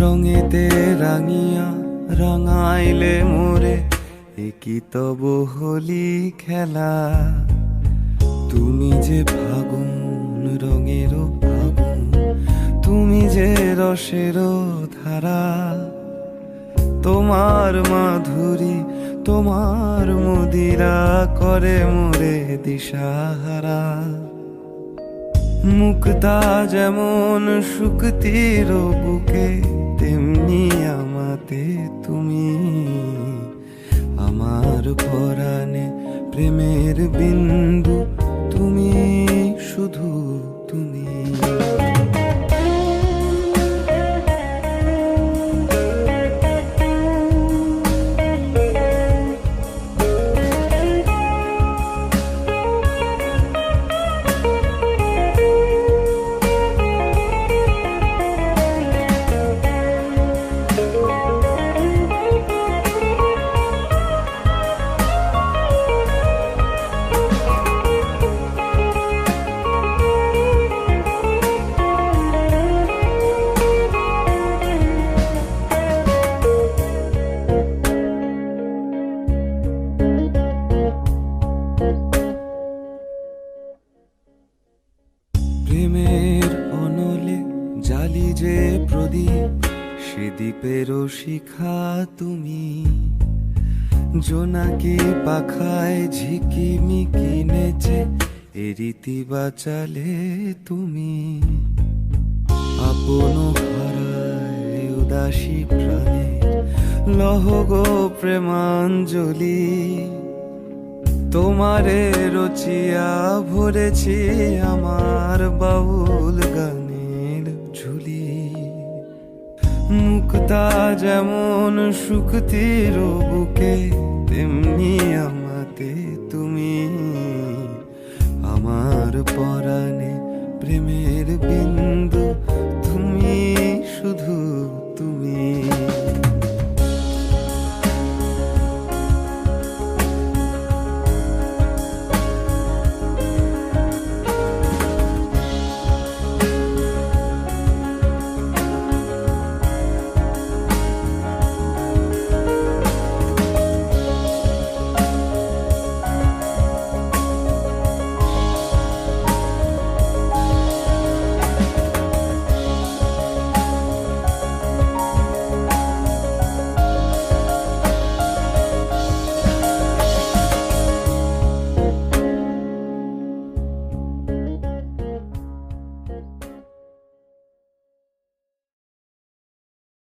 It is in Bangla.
রঙেতে রাঙিয়া রাঙাইলে মোরে একই তব হোলি খেলা? তুমি যে ফাগুন রঙের ফাগুন, তুমি যে রসের ধারা। তোমার মাধুরী, তোমার মুদিরা করে মোরে দিশাহারা। মুক্তা যেমন শুকতির বুকে প্রেমের বিন্দু তুমি শুধু প্রদীপ, সে দ্বীপেরও শিখা তুমি। জোনাকি পাখায় ঝিকিমিকি নেচে, এ রীতি বাঁচালে তুমি। আপন হারায় উদাসী প্রাণের লহ গো প্রেমাঞ্জলি। তোমারে রচিয়া ভরেছি আমার বাউল মুক্তা যেমন শুকতির বুকে তেমনি আমাতে তুমি। আমার পরাণে প্রেমের বিন্দু তুমি শুধু